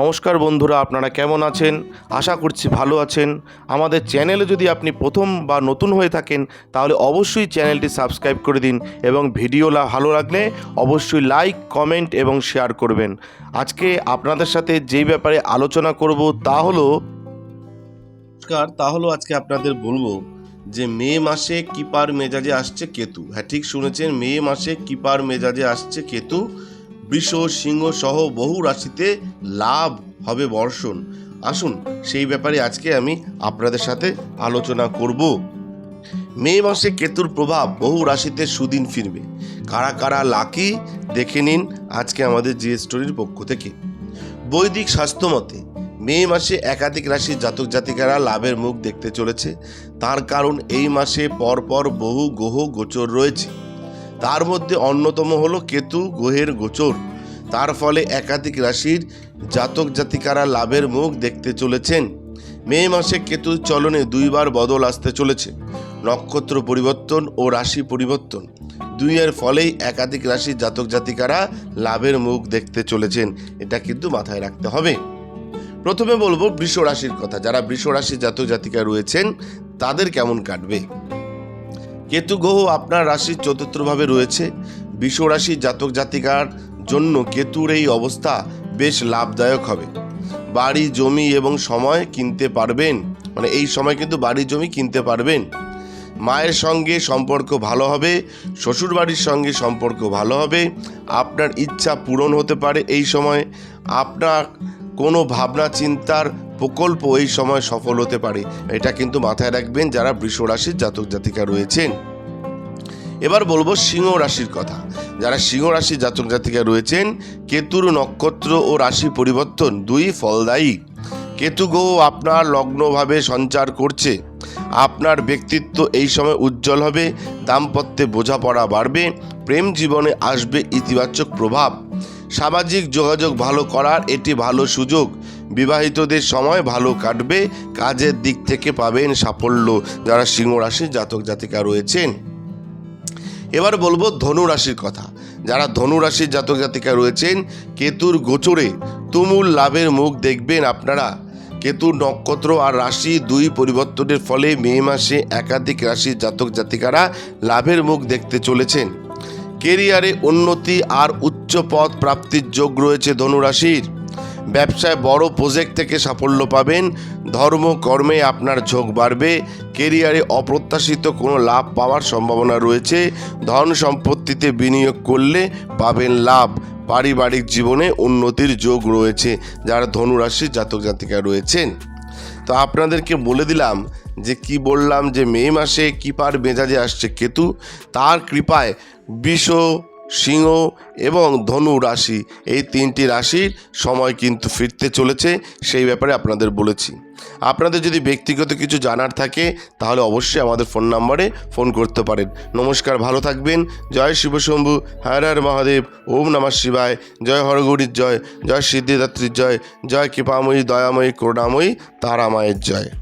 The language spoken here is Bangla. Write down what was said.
নমস্কার বন্ধুরা, আপনারা কেমন আছেন? আশা করছি ভালো আছেন। আমাদের চ্যানেলে যদি আপনি প্রথম বা নতুন হয়ে থাকেন, তাহলে অবশ্যই চ্যানেলটি সাবস্ক্রাইব করে দিন এবং ভিডিও ভালো লাগলে অবশ্যই লাইক, কমেন্ট এবং শেয়ার করবেন। আজকে আপনাদের সাথে যেই ব্যাপারে আলোচনা করব তা হলো নমস্কার, তা হলো আজকে আপনাদের বলব যে মে মাসে কিপার মেজাজে আসছে কেতু। হ্যাঁ ঠিক শুনেছেন, মে মাসে কিপার মেজাজে আসছে কেতু? বৃষ, সিংহ সহ বহু রাশিতে লাভ হবে বর্ষণ। আসুন, সেই ব্যাপারে আজকে আমি আপনাদের সাথে আলোচনা করব। মে মাসে কেতুর প্রভাব বহু রাশিতে সুদিন ফিরবে। কারা কারা লাকি, দেখে নিন আজকে আমাদের জি স্টোরির পক্ষ থেকে। বৈদিক স্বাস্থ্য মতে, মে মাসে একাধিক রাশির জাতক জাতিকারা লাভের মুখ দেখতে চলেছে। তার কারণ এই মাসে পরপর বহু গ্রহ গোচর রয়েছে। তার মধ্যে অন্যতম হলো কেতু, গ্রহের গোচর। তার ফলে একাধিক রাশির জাতক জাতিকারা লাভের মুখ দেখতে চলেছেন। মে মাসে কেতুর চলনে দুইবার বদল আসতে চলেছে। নক্ষত্র পরিবর্তন ও রাশি পরিবর্তন দুইয়ের ফলেই একাধিক রাশির জাতক জাতিকারা লাভের মুখ দেখতে চলেছেন। এটা কিন্তু মাথায় রাখতে হবে। প্রথমে বলব বৃষ রাশির কথা। যারা বৃষ রাশির জাতক জাতিকা রয়েছেন, তাদের কেমন কাটবে? কেতু গ্রহ আপনার রাশির চতুর্থভাবে রয়েছে। বৃষ রাশির জাতক জাতিকার জন্য কেতুর এই অবস্থা বেশ লাভদায়ক হবে। বাড়ি, জমি এবং সময় কিনতে পারবেন। মানে এই সময় কিন্তু বাড়ি, জমি কিনতে পারবেন। মায়ের সঙ্গে সম্পর্ক ভালো হবে, শ্বশুরবাড়ির সঙ্গে সম্পর্ক ভালো হবে। আপনার ইচ্ছা পূরণ হতে পারে এই সময়। আপনার কোনো ভাবনা, চিন্তার প্রকল্প এই সময় সফল হতে পারে। এটা কিন্তু মাথায় রাখবেন যারা বৃষ রাশির জাতক জাতিকা রয়েছেন। এবার বলব সিংহ রাশির কথা। যারা সিংহ রাশির জাতক জাতিকা রয়েছেন, কেতুর নক্ষত্র ও রাশি পরিবর্তন দুই ফলদায়ী। কেতু গ্রহ আপনার লগ্নভাবে সঞ্চার করছে। আপনার ব্যক্তিত্ব এই সময় উজ্জ্বল হবে, দাম্পত্যে বোঝাপড়া বাড়বে, প্রেম জীবনে আসবে ইতিবাচক প্রভাব। সামাজিক যোগাযোগ ভালো করার এটি ভালো সুযোগ। বিবাহিতদের সময় ভালো কাটবে, কাজের দিক থেকে পাবেন সাফল্য। যারা সিংহ রাশির জাতক জাতিকা রয়েছেন এবার বলব ধনু রাশির কথা। যারা ধনু রাশির জাতক জাতিকা রয়েছেন, কেতুর গোচরে তুমুল লাভের মুখ দেখবেন আপনারা। কেতুর নক্ষত্র আর রাশি দুই পরিবর্তনের ফলে মে মাসে একাধিক রাশির জাতক জাতিকারা লাভের মুখ দেখতে চলেছেন। কেরিয়ারে উন্নতি আর উচ্চ পদ প্রাপ্তির যোগ রয়েছে ধনুরাশির। ব্যবসায় বড় প্রজেক্ট থেকে সাফল্য পাবেন। ধর্ম, কর্মে আপনার ঝোঁক বাড়বে। কেরিয়ারে অপ্রত্যাশিত কোনো লাভ পাওয়ার সম্ভাবনা রয়েছে। ধন সম্পত্তিতে বিনিয়োগ করলে পাবেন লাভ। পারিবারিক জীবনে উন্নতির যোগ রয়েছে, যারা ধনুরাশির জাতক জাতিকা রয়েছেন। তো আপনাদেরকে বলে দিলাম যে কি বললাম যে মে মাসে কিপার মেজাজে আসছে কেতু। তার কৃপায় বিষ সিংহ এবং ধনু রাশি, এই তিনটি রাশির সময় কিন্তু ফিরতে চলেছে, সেই ব্যাপারে আপনাদের বলেছি। আপনাদের যদি ব্যক্তিগত কিছু জানার থাকে, তাহলে অবশ্যই আমাদের ফোন নাম্বারে ফোন করতে পারেন। নমস্কার, ভালো থাকবেন। জয় শিবশম্ভু হর হর মহাদেব, ওম নমঃ শিবায়। জয় হরগৌরীর জয় জয় সিদ্ধিদাত্রীর জয় জয় কৃপাময়ী, দয়াময়ী, করুণাময়ী, তারামায়ের জয়।